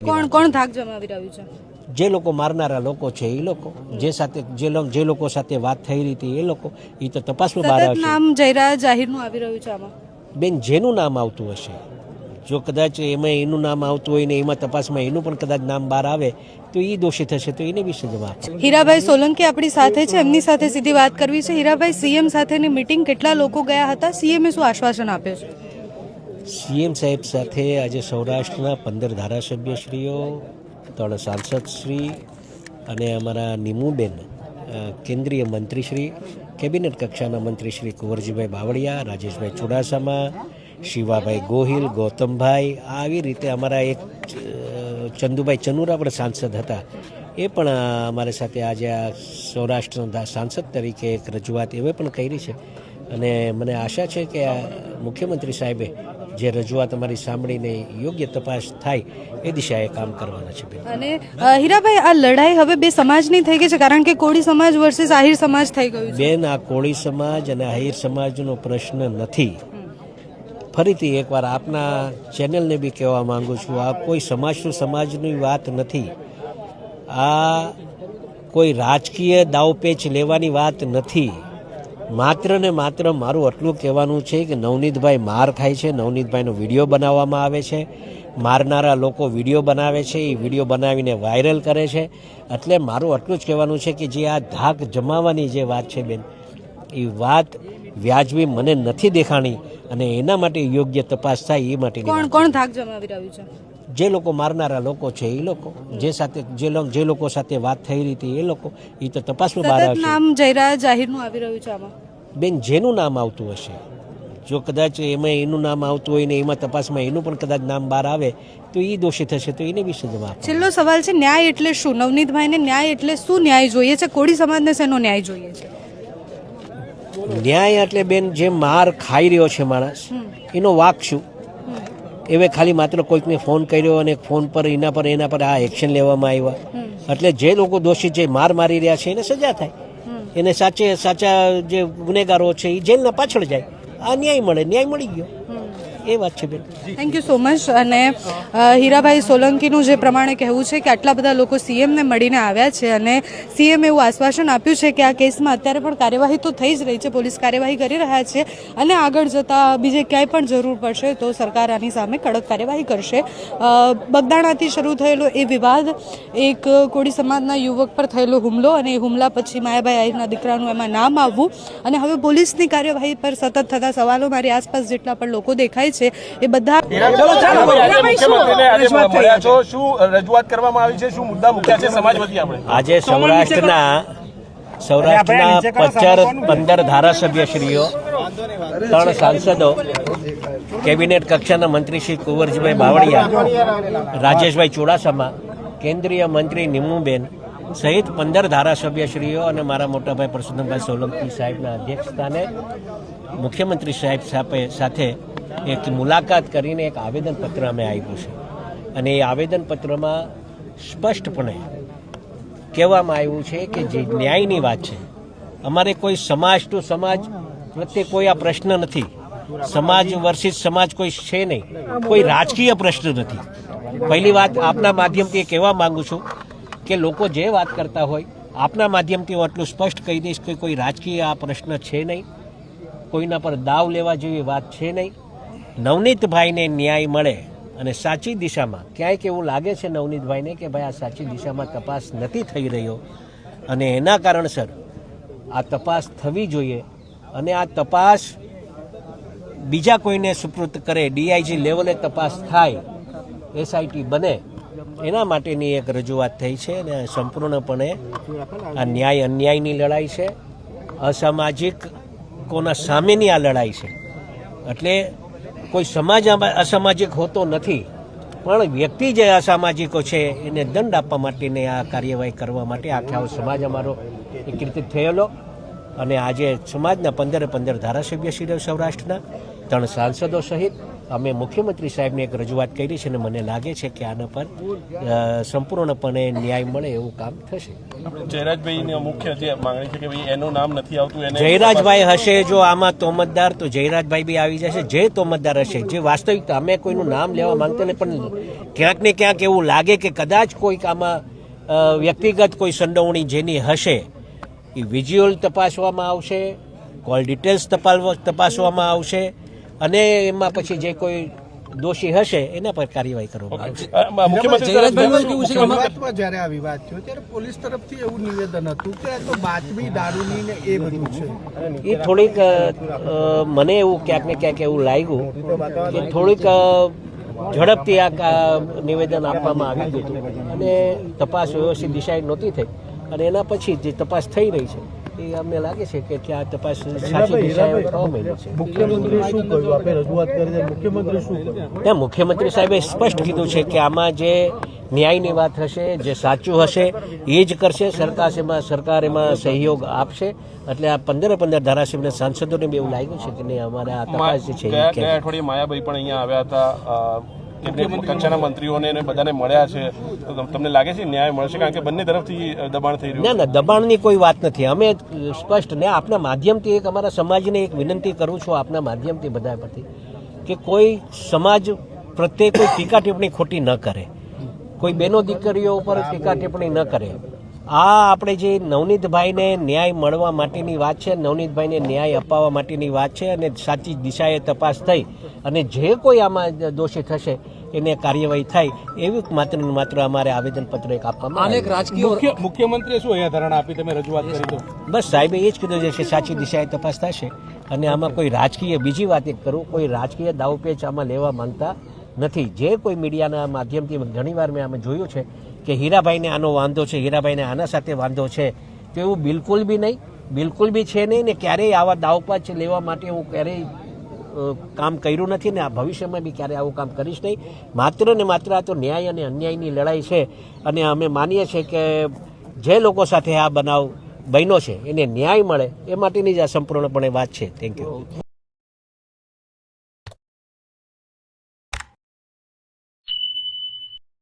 કોણ કોણ ધાક જમાવી રહ્યું છે? જે લોકો મારનારા લોકો છે એ લોકો. જે સાથે જે લોકો સાથે વાત થઈ રહી હતી એ લોકો. એ તો તપાસમાં બહાર આવશે નામ જયરા જાહેરનું આવી રહ્યું છે આમાં. બેન જેનું નામ આવતું હશે? જો કદાચ એમાં એનું નામ આવતું હોય ને એમાં તપાસમાં એનું પણ કદાચ નામ બહાર આવે તો એ દોષી થશે તો એને વિશે જવાબ હીરાભાઈ સોલંકી આપણી સાથે છે એમની સાથે સીધી વાત કરવી છે. હીરાભાઈ સીએમ સાથેની મીટિંગ કેટલા લોકો ગયા હતા? સીએમએ શું આશ્વાસન આપ્યું છે? સીએમ સાહેબ સાથે આજે સૌરાષ્ટ્રના પંદર ધારાસભ્યશ્રીઓ, ત્રણ સાંસદશ્રી અને અમારા નિમુબેન કેન્દ્રીય મંત્રીશ્રી, કેબિનેટ કક્ષાના મંત્રીશ્રી કુંવરજીભાઈ બાવળિયા, રાજેશભાઈ ચુડાસામા, શિવાભાઈ ગોહિલ, ગૌતમભાઈ, આવી રીતે અમારા એક ચંદુભાઈ ચનુરા પણ સાંસદ હતા. એ પણ અમારી સાથે આજે આ સૌરાષ્ટ્રના સાંસદ તરીકે એક રજૂઆત એવે પણ કરી છે. અને મને આશા છે કે મુખ્યમંત્રી સાહેબે જે રજૂઆત અમારી સાંભળીને યોગ્ય તપાસ થાય એ દિશાએ કામ કરવાના છે અને હીરાભાઈ આ લડાઈ હવે બે સમાજની થઈ ગઈ છે કારણ કે કોળી સમાજ વર્સિસ આહિર સમાજ થઈ ગયું બેન આ કોળી સમાજ અને આહિર સમાજનો પ્રશ્ન નથી. ફરીથી એકવાર આપના ચેનલને બી કહેવા માંગુ છું આ કોઈ સમાજ ટુ સમાજની વાત નથી. આ કોઈ રાજકીય દાવપેચ લેવાની વાત નથી. માત્ર ને માત્ર મારું આટલું કહેવાનું છે કે નવનીતભાઈ માર ખાય છે નવનીતભાઈનો વીડિયો બનાવવામાં આવે છે. મારનારા લોકો વીડિયો બનાવે છે એ વીડિયો બનાવીને વાયરલ કરે છે. એટલે મારું આટલું જ કહેવાનું છે કે જે આ ધાક જમાવવાની જે વાત છે બેન એ વાત વ્યાજબી મને નથી દેખાણી અને એના માટે યોગ્ય તપાસ થાય એ માટે કોણ કોણ ધાક જમાવી રહ્યું છે? જે લોકો મારનારા લોકો છે એ લોકો જે સાથે જે જે લોકો સાથે વાત થઈ રહી હતી એ લોકો એ તો તપાસમાં બહાર આવશે. નામ જયરા જાહેરનું આવી રહ્યું છે આમાં. બેન જેનું નામ આવતું હશે? જો કદાચ એમાં એનું નામ આવતું હોય ને એમાં તપાસમાં એનું પણ કદાચ નામ બહાર આવે તો એ દોષી થશે તો એને વિશે જવાબ છેલ્લો સવાલ છે ન્યાય એટલે શું? નવનીતભાઈને ન્યાય એટલે શું ન્યાય જોઈએ છે? કોળી સમાજને શેનો ન્યાય જોઈએ છે? ન્યાય એટલે બેન જે માર ખાઈ રહ્યો છે માણસ એનો વાક શું? એવે ખાલી માત્ર કોઈકને ફોન કર્યો અને ફોન પર એના પર એના પર આ એક્શન લેવામાં આવ્યા. એટલે જે લોકો દોષિત છે માર મારી રહ્યા છે એને સજા થાય. એને સાચે સાચા જે ગુનેગારો છે એ જેલના પાછળ જાય. આ ન્યાય મળે ન્યાય મળી ગયો. એ વાત છે બેન થેન્ક યુ સો મચ અને હીરાભાઈ સોલંકીનું જે પ્રમાણે કહેવું છે કે આટલા બધા લોકો સીએમને મળીને આવ્યા છે અને સીએમ એવું આશ્વાસન આપ્યું છે કે આ કેસમાં અત્યારે પણ કાર્યવાહી તો થઈ જ રહી છે, પોલીસ કાર્યવાહી કરી રહ્યા છે અને આગળ જતાં બીજે ક્યાંય પણ જરૂર પડશે તો સરકાર આની સામે કડક કાર્યવાહી કરશે. બગદાણાથી શરૂ થયેલો એ વિવાદ, એક કોળી સમાજના યુવક પર થયેલો હુમલો અને એ હુમલા પછી માયાભાઈ આહિરના દીકરાનું એમાં નામ આવવું અને હવે પોલીસની કાર્યવાહી પર સતત થતા સવાલો મારી આસપાસ જેટલા પણ લોકો દેખાય છે એ બધા આજે મુખ્યમંત્રીને આજે મળ્યા છો શું રજૂઆત કરવામાં આવી છે શું મુદ્દા મૂક્યા છે સમાજ વતી આપણે? આજે સૌરાષ્ટ્રના સૌરાષ્ટ્રના પચાર પંદર ધારાસભ્યશ્રીઓ ત્રણ સાંસદો કેબિનેટ કક્ષાના મંત્રી શ્રી કુંવરજીભાઈ બાવળિયા રાજેશભાઈ ચુડાસમા કેન્દ્રીય મંત્રી નિમુબેન સહિત પંદર ધારાસભ્યશ્રીઓ અને મારા મોટાભાઈ પરસોત્તમભાઈ સોલંકી સાહેબના અધ્યક્ષસ્થાને મુખ્યમંત્રી સાહેબ સાથે એક મુલાકાત કરીને એક આવેદનપત્ર અમે આપ્યું છે. અને એ આવેદનપત્રમાં સ્પષ્ટપણે કહેવામાં આવ્યું છે કે જે ન્યાયની વાત છે, અમારે કોઈ સમાજ ટુ સમાજ પ્રત્યે કોઈ આ પ્રશ્ન નથી. સમાજ વર્ષિત સમાજ કોઈ છે નહીં. કોઈ રાજકીય પ્રશ્ન નથી. પહેલી વાત આપના માધ્યમથી એ કહેવા માંગુ છું કે લોકો જે વાત કરતા હોય, આપના માધ્યમથી હું આટલું સ્પષ્ટ કહી દઈશ કે કોઈ રાજકીય આ પ્રશ્ન છે નહીં. કોઈના પર દાવ લેવા જેવી વાત છે નહીં. નવનીતભાઈને ન્યાય મળે અને સાચી દિશામાં ક્યાંક એવું લાગે છે નવનીતભાઈને કે ભાઈ આ સાચી દિશામાં તપાસ નથી થઈ રહ્યો? અને એના કારણસર આ તપાસ થવી જોઈએ અને આ તપાસ બીજા કોઈને સુપૃત કરે, ડીઆઈજી લેવલે તપાસ થાય, એસઆઈટી બને, એના માટેની એક રજૂઆત થઈ છે અને સંપૂર્ણપણે આ ન્યાય અન્યાયની લડાઈ છે. અસામાજિક કોના સામેની આ લડાઈ છે. એટલે કોઈ સમાજ અસામાજિક હોતો નથી, પણ વ્યક્તિ જે અસામાજિકો છે, એને દંડ આપવા માટેની આ કાર્યવાહી કરવા માટે આખે આવો સમાજ અમારો એકીકૃત થયેલો. અને આજે સમાજના પંદરે પંદર ધારાસભ્યશ્રીઓ સૌરાષ્ટ્રના, ત્રણ સાંસદો સહિત અમે મુખ્યમંત્રી સાહેબને એક રજૂઆત કરી છે અને મને લાગે છે કે આના પર સંપૂર્ણપણે ન્યાય મળે એવું કામ થશે. જયરાજભાઈની મુખ્ય જે માંગણી છે કે ભાઈ એનું નામ નથી આવતું એને જયરાજભાઈ હશે જો આમાં તોમતદાર તો જયરાજભાઈ બી આવી જશે. જે તોમતદાર હશે જે વાસ્તવિકતા અમે કોઈનું નામ લેવા માંગતા નહીં પણ ક્યાંક ને ક્યાંક એવું લાગે કે કદાચ કોઈક આમાં વ્યક્તિગત કોઈ સંડોવણી જેની હશે એ વિઝ્યુઅલ તપાસવામાં આવશે કોલ ડિટેલ્સ તપાસ તપાસવામાં આવશે અને એમાં પછી જે કોઈ દોષી હશે એના પર કાર્યવાહી કરવામાં મુખ્યમંત્રી છે? કે આમાં- શરૂઆતમાં જ્યારે આ વિવાદ થયો ત્યારે પોલીસ તરફથી એવું નિવેદન હતું કે તો બાતમી દારૂની ને એ બધું છે. એ થોડીક મને એવું ક્યાંક ને ક્યાંક એવું લાગ્યું કે થોડીક ઝડપથી આ નિવેદન આપવામાં આવી ગયું અને તપાસ વ્યવસ્થિત ડિસાઇડ નહોતી થઈ. અને એના પછી જે તપાસ થઈ રહી છે એ અમને લાગે છે કે ત્યાં તપાસ સાચી દિશાએ થવા માંડી છે. મુખ્યમંત્રી શું કહ્યું? આપણે રજૂઆત કરી મુખ્યમંત્રી શું કહ્યું? ત્યાં મુખ્યમંત્રી સાહેબે સ્પષ્ટ કીધું છે કે આમાં જે ન્યાયની વાત હશે જે સાચું હશે એ જ કરશે. સરકાર એમાં સરકાર એમાં સહયોગ આપશે. એટલે આ પંદરે પંદર ધારાસભ્યના સાંસદોને બી એવું લાગ્યું છે કે નહીં અમારે આ તપાસ જે છે માયાભાઈ પણ અહીંયા આવ્યા હતા. કક્ષાના મંત્રીઓને ને બધાને મળ્યા છે. તો તમને લાગે છે ન્યાય મળશે? કારણ કે બંને તરફથી દબાણ થઈ રહ્યું ના ના દબાણની કોઈ વાત નથી. અમે સ્પષ્ટ ને આપના માધ્યમથી એક અમારા સમાજને એક વિનંતી કરું છું આપના માધ્યમથી બધા પરથી કે કોઈ સમાજ પ્રત્યે કોઈ ટીકા ટિપ્પણી ખોટી ન કરે. કોઈ બેનો દીકરીઓ ઉપર ટીકા ટિપ્પણી ન કરે. આ આપણે જે નવનીતભાઈને ન્યાય મળવા માટેની વાત છે નવનીતભાઈને ન્યાય અપાવવા માટેની વાત છે અને સાચી દિશાએ તપાસ થઈ અને જે કોઈ આમાં દોષી થશે એને કાર્યવાહી થાય એવી માત્ર ને માત્ર અમારે આવેદનપત્ર એક આપવામાં આવ્યું. મુખ્યમંત્રી મુખ્યમંત્રીએ શું અહીંયા ધારણા આપી? તમે રજૂઆત કરી દો બસ સાહેબે એ જ કીધું છે કે સાચી દિશાએ તપાસ થશે અને આમાં કોઈ રાજકીય બીજી વાત એક કરું કોઈ રાજકીય દાવપેચ આમાં લેવા માંગતા નથી. જે કોઈ મીડિયાના માધ્યમથી ઘણીવાર મેં આમાં જોયું છે કે હીરાભાઈને આનો વાંધો છે, હીરાભાઈને આના સાથે વાંધો છે, તો એવું બિલકુલ બી નહીં. બિલકુલ બી છે નહીં ને ક્યારેય આવા દાવપાચ લેવા માટે હું ક્યારેય કામ કર્યું નથી ને આ ભવિષ્યમાં બી ક્યારેય આવું કામ કરીશ નહીં. માત્ર ને માત્ર આ તો ન્યાય અને અન્યાયની લડાઈ છે અને અમે માનીએ છીએ કે જે લોકો સાથે આ બનાવ બન્યો છે, એને ન્યાય મળે, એ માટેની જ આ સંપૂર્ણપણે વાત છે. Thank you